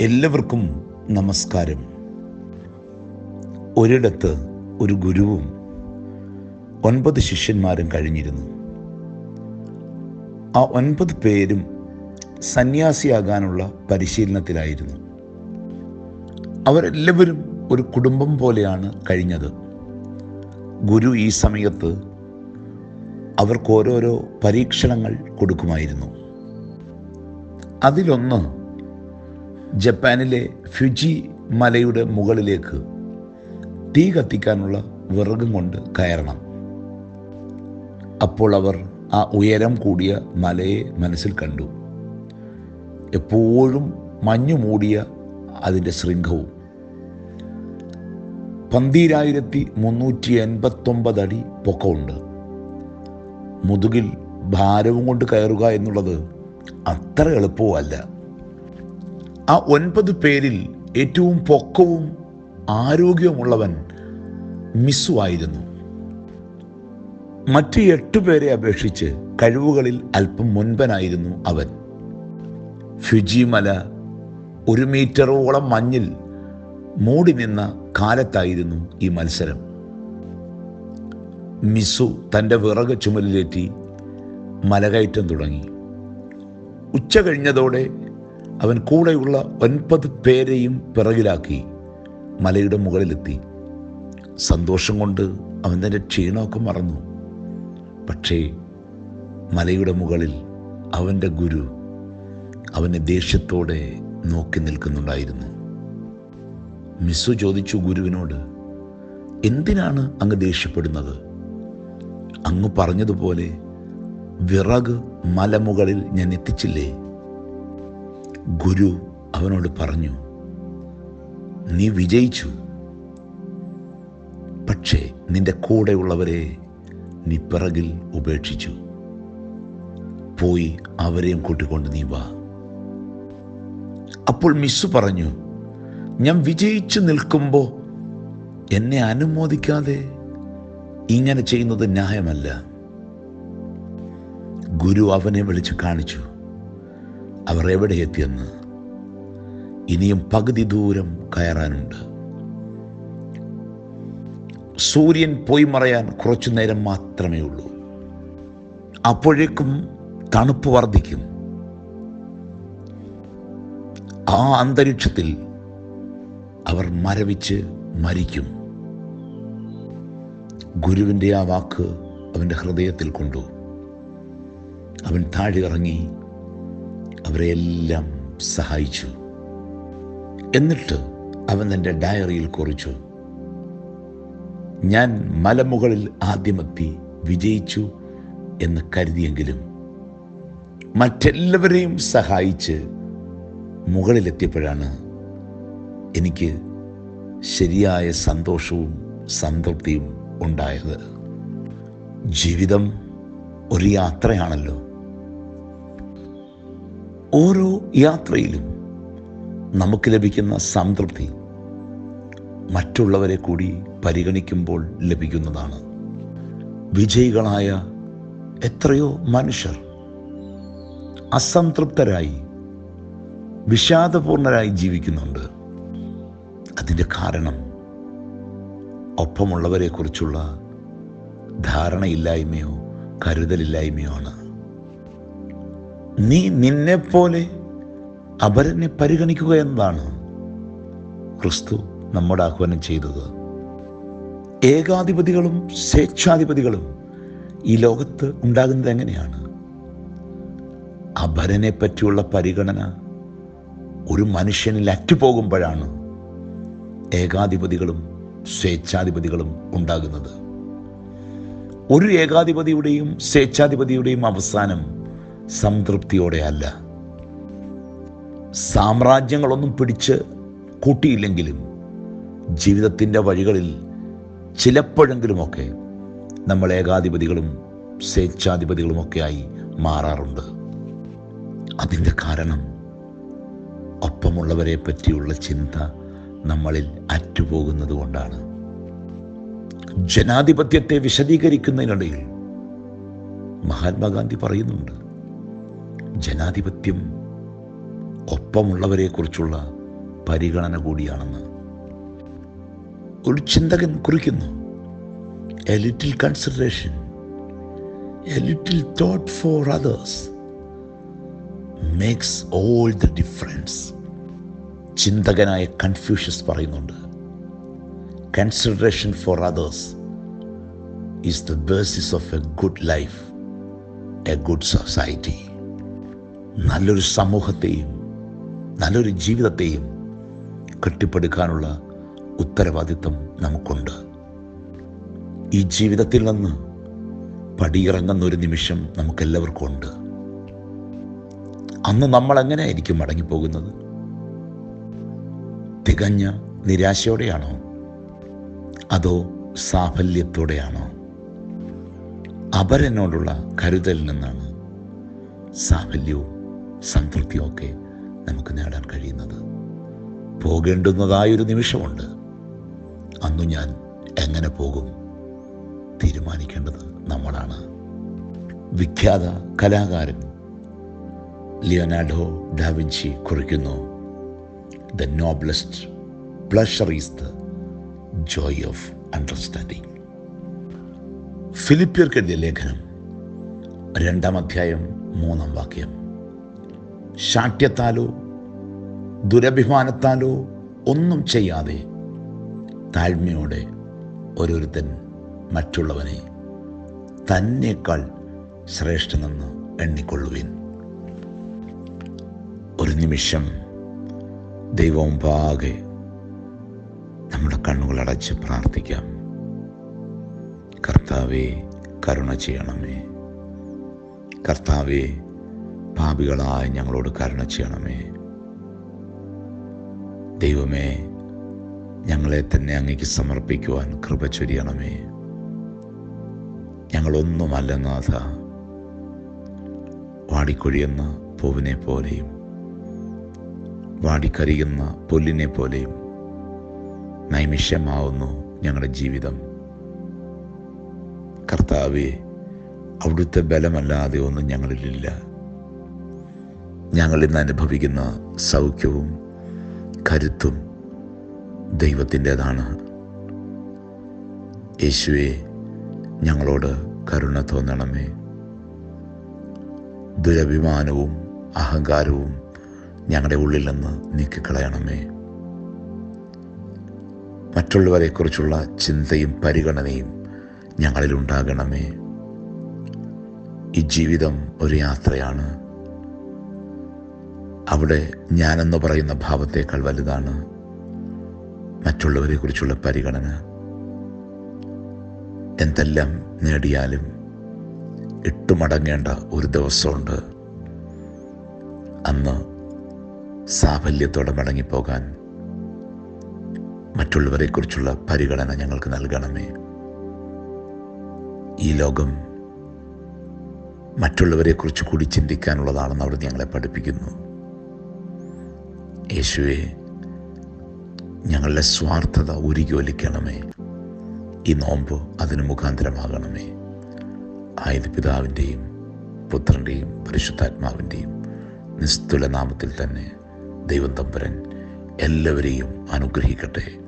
എല്ലാവർക്കും നമസ്കാരം. ഒരിടത്ത് ഒരു ഗുരുവും ഒൻപത് ശിഷ്യന്മാരും കഴിഞ്ഞിരുന്നു. ആ ഒൻപത് പേരും സന്യാസിയാകാനുള്ള പരിശീലനത്തിലായിരുന്നു. അവരെല്ലാവരും ഒരു കുടുംബം പോലെയാണ് കഴിഞ്ഞത്. ഗുരു ഈ സമയത്ത് അവർക്ക് ഓരോരോ പരീക്ഷണങ്ങൾ കൊടുക്കുമായിരുന്നു. അതിലൊന്ന് ജപ്പാനിലെ ഫ്യുജി മലയുടെ മുകളിലേക്ക് തീ കത്തിക്കാനുള്ള വിറകും കൊണ്ട് കയറണം. അപ്പോൾ അവർ ആ ഉയരം കൂടിയ മലയെ മനസ്സിൽ കണ്ടു. എപ്പോഴും മഞ്ഞു മൂടിയ അതിന്റെ ശൃംഖവും. പന്തീരായിരത്തി മുന്നൂറ്റി എൺപത്തൊമ്പത് അടി പൊക്കമുണ്ട്. മുതുകിൽ ഭാരവും കൊണ്ട് കയറുക എന്നുള്ളത് അത്ര എളുപ്പവുമല്ല ആ ഒൻപത് പേരിൽ ഏറ്റവും പൊക്കവും ആരോഗ്യവുമുള്ളവൻ മിസ്സു ആയിരുന്നു. മറ്റ് എട്ട് പേരെ അപേക്ഷിച്ച് കഴിവുകളിൽ അല്പം മുൻപനായിരുന്നു അവൻ. ഫിജി മല ഒരു മീറ്ററോളം മഞ്ഞിൽ മൂടി നിന്ന കാലത്തായിരുന്നു ഈ മത്സരം. മിസ്സു തന്റെ വിറക് ചുമലിലേറ്റി മലകയറ്റം തുടങ്ങി. ഉച്ച കഴിഞ്ഞതോടെ അവൻ കൂടെയുള്ള ഒൻപത് പേരെയും പിറകിലാക്കി മലയുടെ മുകളിലെത്തി. സന്തോഷം കൊണ്ട് അവൻ തന്റെ ക്ഷീണമൊക്കെ മറന്നു. പക്ഷേ മലയുടെ മുകളിൽ അവന്റെ ഗുരു അവനെ ദേഷ്യത്തോടെ നോക്കി നിൽക്കുന്നുണ്ടായിരുന്നു. മിസ്സു ചോദിച്ചു ഗുരുവിനോട് എന്തിനാണ് അങ്ങ് ദേഷ്യപ്പെടുന്നത്? അങ്ങ് പറഞ്ഞതുപോലെ വിറക് മലമുകളിൽ ഞാൻ എത്തിച്ചില്ലേ? ഗുരു അവനോട് പറഞ്ഞു നീ വിജയിച്ചു. പക്ഷേ നിന്റെ കൂടെയുള്ളവരെ നീ പിറകിൽ ഉപേക്ഷിച്ചു. പോയി അവരെയും കൂട്ടിക്കൊണ്ട് നീ വാ. അപ്പോൾ മിസ് പറഞ്ഞു ഞാൻ വിജയിച്ചു നിൽക്കുമ്പോൾ എന്നെ അനുമോദിക്കാതെ ഇങ്ങനെ ചെയ്യുന്നത് ന്യായമല്ല. ഗുരു അവനെ വിളിച്ച് കാണിച്ചു അവർ എവിടെ എത്തിയെന്ന് ഇനിയും പകുതി ദൂരം കയറാനുണ്ട്. സൂര്യൻ പോയി മറയാൻ കുറച്ചു നേരം മാത്രമേ ഉള്ളൂ. അപ്പോഴേക്കും തണുപ്പ് വർദ്ധിക്കും. ആ അന്തരീക്ഷത്തിൽ അവർ മരവിച്ച് മരിക്കും. ഗുരുവിന്റെ ആ വാക്ക് അവന്റെ ഹൃദയത്തിൽ കൊണ്ടു. അവൻ താഴെ ഇറങ്ങി അവരെയെല്ലാം സഹായിച്ചു. എന്നിട്ട് അവൻ തന്റെ ഡയറിയിൽ കുറിച്ചു ഞാൻ മലമുകളിൽ ആദ്യമെത്തി വിജയിച്ചു എന്ന് കരുതിയെങ്കിലും മറ്റെല്ലാവരെയും സഹായിച്ച് മുകളിലെത്തിയപ്പോഴാണ് എനിക്ക് ശരിയായ സന്തോഷവും സംതൃപ്തിയും ഉണ്ടായത്. ജീവിതം ഒരു യാത്രയാണല്ലോ. ഓരോ യാത്രയിലും നമുക്ക് ലഭിക്കുന്ന സംതൃപ്തി മറ്റുള്ളവരെ കൂടി പരിഗണിക്കുമ്പോൾ ലഭിക്കുന്നതാണ്. വിജയികളായ എത്രയോ മനുഷ്യർ അസംതൃപ്തരായി വിഷാദപൂർണരായി ജീവിക്കുന്നുണ്ട്. അതിന്റെ കാരണം ഒപ്പമുള്ളവരെക്കുറിച്ചുള്ള ധാരണയില്ലായ്മയോ കരുതലില്ലായ്മയോ ആണ്. നീ നിന്നെപ്പോലെ അപരനെ പരിഗണിക്കുക എന്നതാണ് ക്രിസ്തു നമ്മുടെ ആഹ്വാനം ചെയ്തത്. ഏകാധിപതികളും സ്വേച്ഛാധിപതികളും ഈ ലോകത്ത് ഉണ്ടാകുന്നത് എങ്ങനെയാണ്? അപരനെ പറ്റിയുള്ള പരിഗണന ഒരു മനുഷ്യനിൽ അറ്റുപോകുമ്പോഴാണ് ഏകാധിപതികളും സ്വേച്ഛാധിപതികളും ഉണ്ടാകുന്നത്. ഒരു ഏകാധിപതിയുടെയും സ്വേച്ഛാധിപതിയുടെയും അവസാനം സംതൃപ്തിയോടെ അല്ല സാമ്രാജ്യങ്ങളൊന്നും പിടിച്ച് കൂട്ടിയില്ലെങ്കിലും ജീവിതത്തിന്റെ വഴികളിൽ ചിലപ്പോഴെങ്കിലുമൊക്കെ നമ്മൾ ഏകാധിപതികളും സ്വേച്ഛാധിപതികളുമൊക്കെ ആയി മാറാറുണ്ട്. അതിന്റെ കാരണം ഒപ്പമുള്ളവരെ പറ്റിയുള്ള ചിന്ത നമ്മളിൽ അറ്റുപോകുന്നത് കൊണ്ടാണ്. ജനാധിപത്യത്തെ വിശദീകരിക്കുന്നതിനിടയിൽ മഹാത്മാഗാന്ധി പറയുന്നുണ്ട് ജനാധിപത്യം ഒപ്പമുള്ളവരെക്കുറിച്ചുള്ള പരിഗണന കൂടിയാണെന്ന് ഒരു ചിന്തകൻ കുറിക്കുന്നു. A little consideration a little thought for others makes all the difference ചിന്തകനായ Confucius പറയുന്നുണ്ട് consideration for others is the basis of a good life a good society നല്ലൊരു സമൂഹത്തെയും നല്ലൊരു ജീവിതത്തെയും കെട്ടിപ്പടുക്കാനുള്ള ഉത്തരവാദിത്വം നമുക്കുണ്ട്. ഈ ജീവിതത്തിൽ നിന്ന് പടിയിറങ്ങുന്ന ഒരു നിമിഷം നമുക്കെല്ലാവർക്കും ഉണ്ട് അന്ന് നമ്മൾ എങ്ങനെയായിരിക്കും മടങ്ങിപ്പോകുന്നത്? തികഞ്ഞ നിരാശയോടെയാണോ? അതോ സാഫല്യത്തോടെയാണോ? അപരനോടുള്ള കരുതലിൽ നിന്നാണ് സാഫല്യവും സംതൃപ്തിയും ഒക്കെ നമുക്ക് നേടാൻ കഴിയുന്നത്. പോകേണ്ടുന്നതായൊരു നിമിഷമുണ്ട്. അന്നു ഞാൻ എങ്ങനെ പോകും? തീരുമാനിക്കേണ്ടത് നമ്മളാണ്. വിഖ്യാത കലാകാരൻ ലിയോനാർഡോ ഡാവിഞ്ചി കുറിക്കുന്നു. The noblest pleasure is the joy of understanding ഫിലിപ്പിയർക്കെഴുതിയ ലേഖനം രണ്ടാം അധ്യായം മൂന്നാം വാക്യം. ശാഠ്യത്താലോ ദുരഭിമാനത്താലോ ഒന്നും ചെയ്യാതെ താഴ്മയോടെ ഓരോരുത്തൻ മറ്റുള്ളവനെ തന്നേക്കാൾ ശ്രേഷ്ഠനെന്ന് എണ്ണിക്കൊള്ളുവിൻ. ഒരു നിമിഷം ദൈവവും പാകെ നമ്മുടെ കണ്ണുകൾ അടച്ച് പ്രാർത്ഥിക്കാം. കർത്താവെ കരുണ ചെയ്യണമേ. കർത്താവെ പാപികളായ ഞങ്ങളോട് കരുണ ചെയ്യണമേ. ദൈവമേ ഞങ്ങളെ തന്നെ അങ്ങേക്ക് സമർപ്പിക്കുവാൻ കൃപ ചൊരിയണമേ. ഞങ്ങളൊന്നുമല്ല നാഥ. വാടിക്കൊഴിയുന്ന പൂവിനെ പോലെയും വാടിക്കരിയുന്ന പുല്ലിനെ പോലെയും നൈമിഷ്യമാവുന്നു ഞങ്ങളുടെ ജീവിതം. കർത്താവെ അവിടുത്തെ ബലമല്ലാതെ ഒന്നും ഞങ്ങളിലില്ല. ഞങ്ങൾ ഇന്ന് അനുഭവിക്കുന്ന സൗഖ്യവും കരുത്തും ദൈവത്തിന്റെതാണ്. യേശുവെ ഞങ്ങളോട് കരുണ തോന്നണമേ. ദുരഭിമാനവും അഹങ്കാരവും ഞങ്ങളുടെ ഉള്ളിൽ നിന്ന് നീക്കിക്കളയണമേ. മറ്റുള്ളവരെക്കുറിച്ചുള്ള ചിന്തയും പരിഗണനയും ഞങ്ങളിൽ ഉണ്ടാകണമേ ഈ ജീവിതം ഒരു യാത്രയാണ്. അവിടെ ഞാനെന്ന് പറയുന്ന ഭാവത്തേക്കാൾ വലുതാണ് മറ്റുള്ളവരെ കുറിച്ചുള്ള പരിഗണന. എന്തെല്ലാം നേടിയാലും ഇട്ടുമടങ്ങേണ്ട ഒരു ദിവസമുണ്ട്. അന്ന് സാഫല്യത്തോടെ മടങ്ങിപ്പോകാൻ മറ്റുള്ളവരെക്കുറിച്ചുള്ള പരിഗണന ഞങ്ങൾക്ക് നൽകണമേ. ഈ ലോകം മറ്റുള്ളവരെക്കുറിച്ച് കൂടി ചിന്തിക്കാനുള്ളതാണെന്ന് അവിടെ ഞങ്ങളെ പഠിപ്പിക്കുന്നു. യേശുവെ ഞങ്ങളുടെ സ്വാർത്ഥത ഉരുകി ഒലിക്കണമേ ഈ നോമ്പ് അതിന് മുഖാന്തരമാകണമേ. ആയത് പിതാവിന്റെയും പുത്രന്റെയും പരിശുദ്ധാത്മാവിന്റെയും നിസ്തുല നാമത്തിൽ തന്നെ ദൈവം തമ്പരൻ എല്ലാവരെയും അനുഗ്രഹിക്കട്ടെ.